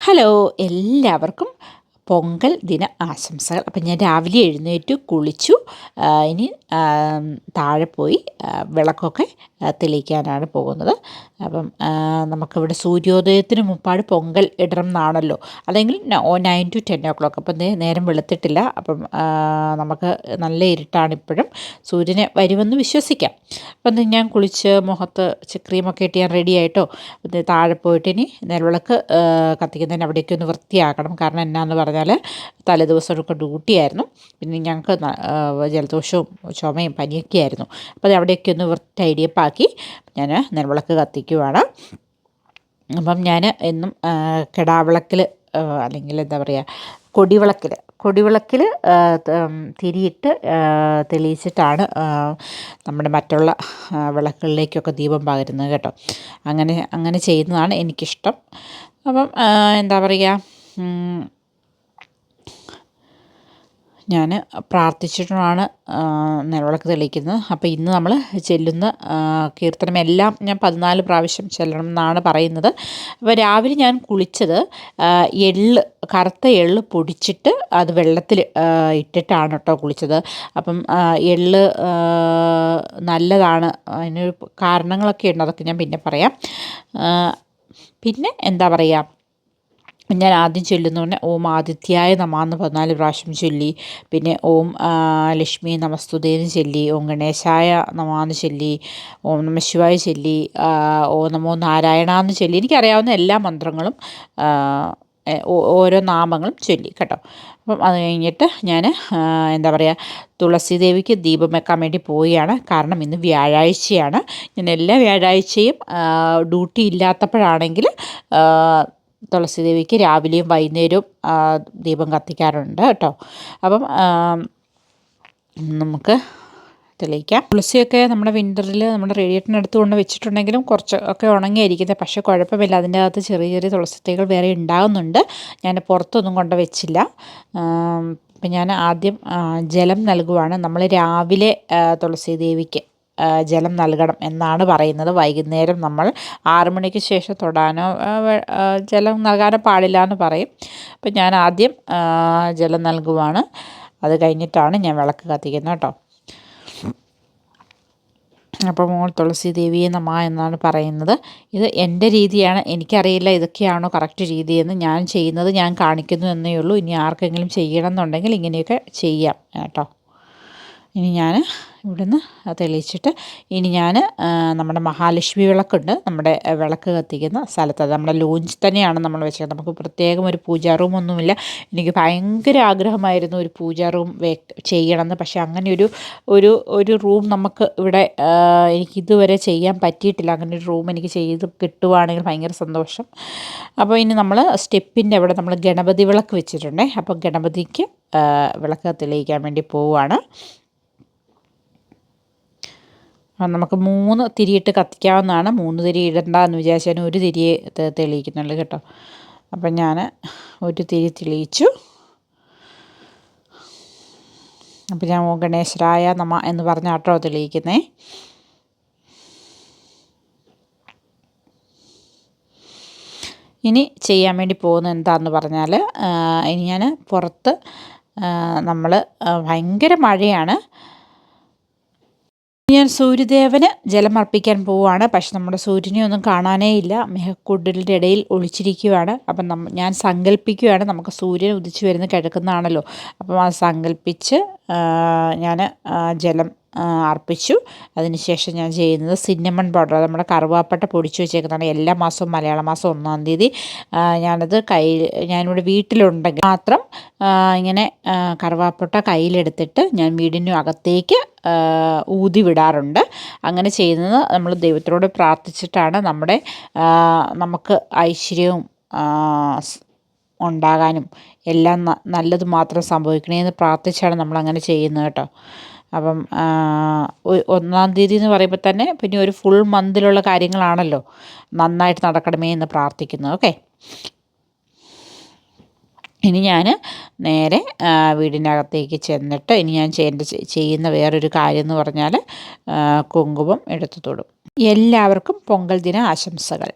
Hello എല്ലാവർക്കും പൊങ്കൽ ദിന ആശംസകൾ. അപ്പം ഞാൻ രാവിലെ എഴുന്നേറ്റ് കുളിച്ചു. ഇനി താഴെ പോയി വിളക്കൊക്കെ തെളിയിക്കാനാണ് പോകുന്നത്. അപ്പം നമുക്കിവിടെ സൂര്യോദയത്തിന് മുമ്പാട് പൊങ്കൽ ഇടണം എന്നാണല്ലോ. അല്ലെങ്കിൽ nine to ten o'clock. അപ്പം നേരം വെളുത്തിട്ടില്ല. അപ്പം നമുക്ക് നല്ല ഇരുട്ടാണ് ഇപ്പോഴും. സൂര്യനെ വരുമെന്ന് വിശ്വസിക്കാം. അപ്പം ഞാൻ കുളിച്ച് മുഖത്ത് ക്രീമൊക്കെ ഇട്ട് ഞാൻ റെഡി ആയിട്ടോ. താഴെ പോയിട്ട് ഇനി നിലവിളക്ക് കത്തിക്കുന്നതിന് അവിടേക്ക് ഒന്ന് വൃത്തിയാക്കണം. കാരണം എന്നാന്ന് പറഞ്ഞാൽ ഡ്യൂട്ടി ആയിരുന്നു. പിന്നെ ഞങ്ങൾക്ക് ജലദോഷവും ചുമയും പനിയൊക്കെ ആയിരുന്നു. അപ്പോൾ അവിടെയൊക്കെ ഒന്ന് വൃത്തി ഐഡിയപ്പാക്കി ഞാൻ നെൽവിളക്ക് കത്തിക്കുവാണ്. അപ്പം ഞാൻ എന്നും കിടാവിളക്കിൽ അല്ലെങ്കിൽ എന്താ പറയുക കൊടിവിളക്കിൽ കൊടിവിളക്കിൽ തിരിയിട്ട് തെളിയിച്ചിട്ടാണ് നമ്മുടെ മറ്റുള്ള വിളക്കുകളിലേക്കൊക്കെ ദീപം പകരുന്നത് കേട്ടോ. അങ്ങനെ അങ്ങനെ ചെയ്യുന്നതാണ് എനിക്കിഷ്ടം. അപ്പം എന്താ പറയുക ഞാൻ പ്രാർത്ഥിച്ചിട്ടാണ് നിലവിളക്ക് തെളിയിക്കുന്നത്. അപ്പോൾ ഇന്ന് നമ്മൾ ചെല്ലുന്ന കീർത്തനം എല്ലാം ഞാൻ പതിനാല് പ്രാവശ്യം ചെല്ലണം എന്നാണ് പറയുന്നത്. അപ്പോൾ രാവിലെ ഞാൻ കുളിച്ചത് എള്ള് കറുത്ത എള്ള് പൊടിച്ചിട്ട് അത് വെള്ളത്തിൽ ഇട്ടിട്ടാണ് കേട്ടോ കുളിച്ചത്. അപ്പം എള്ള് നല്ലതാണ്. അതിനൊരു കാരണങ്ങളൊക്കെ ഉണ്ട് അതൊക്കെ ഞാൻ പിന്നെ പറയാം. പിന്നെ എന്താ പറയുക ഞാൻ ആദ്യം ചൊല്ലുന്ന പറഞ്ഞാൽ ഓം ആദിത്യായ നമ എന്ന് പതിനാല് പ്രാവശ്യം ചൊല്ലി. പിന്നെ ഓം ലക്ഷ്മി നമസ്തുതേന്ന് ചൊല്ലി. ഓം ഗണേശായ നമ എന്ന് ചൊല്ലി. ഓം നമ ശിവായ ചൊല്ലി ഓ നമോ നാരായണ എന്ന് ചൊല്ലി. എനിക്കറിയാവുന്ന എല്ലാ മന്ത്രങ്ങളും ഓരോ നാമങ്ങളും ചൊല്ലി കേട്ടോ. അപ്പം അത് കഴിഞ്ഞിട്ട് ഞാൻ എന്താ പറയുക തുളസി ദേവിക്ക് ദീപം വെക്കാൻ വേണ്ടി പോവുകയാണ്. കാരണം ഇന്ന് വ്യാഴാഴ്ചയാണ്. ഞാൻ എല്ലാ വ്യാഴാഴ്ചയും ഡ്യൂട്ടി ഇല്ലാത്തപ്പോഴാണെങ്കിൽ തുളസി ദേവിക്ക് രാവിലെയും വൈകുന്നേരവും ദീപം കത്തിക്കാറുണ്ട് കേട്ടോ. അപ്പം നമുക്ക് തെളിയിക്കാം. തുളസിയൊക്കെ നമ്മുടെ വിന്ററിൽ നമ്മുടെ റേഡിയേറ്ററിനടുത്ത് കൊണ്ട് വെച്ചിട്ടുണ്ടെങ്കിലും കുറച്ച് ഒക്കെ ഉണങ്ങിയിരിക്കുന്നത്. പക്ഷേ കുഴപ്പമില്ല. അതിന്റെ അകത്ത് ചെറിയ ചെറിയ തുളസിത്തൈകൾ തൈകൾ വേറെ ഉണ്ടാകുന്നുണ്ട്. ഞാൻ പുറത്തൊന്നും കൊണ്ട് വെച്ചില്ല. അപ്പം ഞാൻ ആദ്യം ജലം നൽകുവാണ്. നമ്മൾ രാവിലെ തുളസി ദേവിക്ക് ജലം നൽകണം എന്നാണ് പറയുന്നത്. വൈകുന്നേരം നമ്മൾ ആറ് മണിക്ക് ശേഷം തൊടാനോ ജലം നൽകാനോ പാടില്ല എന്ന് പറയും. അപ്പം ഞാൻ ആദ്യം ജലം നൽകുവാണ്. അത് കഴിഞ്ഞിട്ടാണ് ഞാൻ വിളക്ക് കത്തിക്കുന്നത് കേട്ടോ. അപ്പോൾ മോൾ തുളസി ദേവിയെ നമ എന്നാണ് പറയുന്നത്. ഇത് എന്റെ രീതിയാണ്. എനിക്കറിയില്ല ഇതൊക്കെയാണോ കറക്റ്റ് രീതിയെന്ന്. ഞാൻ ചെയ്യുന്നത് ഞാൻ കാണിക്കുന്നു എന്നേ ഉള്ളൂ. ഇനി ആർക്കെങ്കിലും ചെയ്യണം എന്നുണ്ടെങ്കിൽ ഇങ്ങനെയൊക്കെ ചെയ്യാം കേട്ടോ. ഇനി ഞാൻ ഇവിടുന്ന് തെളിയിച്ചിട്ട് ഇനി ഞാൻ നമ്മുടെ മഹാലക്ഷ്മി വിളക്കുണ്ട്. നമ്മുടെ വിളക്ക് കത്തിക്കുന്ന സ്ഥലത്ത്. അത് നമ്മുടെ ലോഞ്ച് തന്നെയാണ് നമ്മൾ വെച്ചത് നമുക്ക് പ്രത്യേകം ഒരു പൂജാ റൂമൊന്നുമില്ല എനിക്ക് ഭയങ്കര ആഗ്രഹമായിരുന്നു ഒരു പൂജാ റൂം വെ ചെയ്യണമെന്ന്. പക്ഷേ അങ്ങനെ ഒരു ഒരു ഒരു റൂം നമുക്ക് ഇവിടെ എനിക്ക് ഇതുവരെ ചെയ്യാൻ പറ്റിയിട്ടില്ല. അങ്ങനെ ഒരു റൂം എനിക്ക് ചെയ്ത് കിട്ടുവാണെങ്കിൽ ഭയങ്കര സന്തോഷം. അപ്പോൾ ഇനി നമ്മൾ സ്റ്റെപ്പിന്റെ അവിടെ നമ്മൾ ഗണപതി വിളക്ക് വെച്ചിട്ടുണ്ടേ. അപ്പോൾ ഗണപതിക്ക് വിളക്ക് തെളിയിക്കാൻ വേണ്ടി പോവുകയാണ്. നമുക്ക് മൂന്ന് തിരിയിട്ട് കത്തിക്കാവുന്നതാണ്. മൂന്ന് തിരി ഇടണ്ട എന്ന് വിചാരിച്ചാൽ ഒരു തിരി തെളിയിക്കുന്നുള്ളൂ കേട്ടോ. അപ്പം ഞാൻ ഒരു തിരി തെളിയിച്ചു. അപ്പം ഞാൻ ഗണേശരായ നമ എന്ന് പറഞ്ഞ ആട്ടോ തെളിയിക്കുന്നേ. ഇനി ചെയ്യാൻ വേണ്ടി പോകുന്നത് എന്താണെന്ന് പറഞ്ഞാൽ ഇനി ഞാൻ പുറത്ത് നമ്മൾ ഭയങ്കര മഴയാണ്. ഞാൻ സൂര്യദേവന് ജലമർപ്പിക്കാൻ പോവുകയാണ്. പക്ഷെ നമ്മുടെ സൂര്യനെ ഒന്നും കാണാനേ ഇല്ല. മെഹക്കുടലിന്റെ ഇടയിൽ ഒളിച്ചിരിക്കുകയാണ്. അപ്പം നമ്മ ഞാൻ സങ്കല്പിക്കുകയാണ് നമുക്ക് സൂര്യൻ ഉദിച്ചു വരുന്ന കിഴക്കുന്നതാണല്ലോ അപ്പം അത് സങ്കല്പിച്ച് ഞാൻ ജലം അർപ്പിച്ചു. അതിനുശേഷം ഞാൻ ചെയ്യുന്നത് സിന്നമൺ പൗഡർ നമ്മുടെ കറുവാപ്പട്ട പൊടിച്ചു വെച്ചേക്കുന്നതാണ്. എല്ലാ മാസവും മലയാള മാസം ഒന്നാം തീയതി. ഞാനത് കയ്യിൽ ഞാനിവിടെ വീട്ടിലുണ്ടെങ്കിൽ മാത്രം ഇങ്ങനെ കറുവാപ്പട്ട കയ്യിലെടുത്തിട്ട് ഞാൻ വീടിനും അകത്തേക്ക് ഊതി വിടാറുണ്ട്. അങ്ങനെ ചെയ്യുന്നത് നമ്മൾ ദൈവത്തിനോട് പ്രാർത്ഥിച്ചിട്ടാണ് നമ്മുടെ നമുക്ക് ഐശ്വര്യവും ഉണ്ടാകാനും എല്ലാം നല്ലത് മാത്രം സംഭവിക്കണേ എന്ന് പ്രാർത്ഥിച്ചാണ് നമ്മൾ അങ്ങനെ ചെയ്യുന്നത് കേട്ടോ. അപ്പം ഒന്നാം തീയതി എന്ന് പറയുമ്പോൾ തന്നെ പിന്നെ ഒരു ഫുൾ മന്തിലുള്ള കാര്യങ്ങളാണല്ലോ നന്നായിട്ട് നടക്കണമേ എന്ന് പ്രാർത്ഥിക്കുന്നു ഓക്കെ ഇനി ഞാൻ നേരെ വീടിനകത്തേക്ക് ചെന്നിട്ട് ഇനി ഞാൻ ചെയ്യേണ്ട ചെയ്യുന്ന വേറൊരു കാര്യം എന്ന് പറഞ്ഞാൽ കുങ്കുമം എടുത്തു തൊടും. എല്ലാവർക്കും പൊങ്കൽ ദിന ആശംസകൾ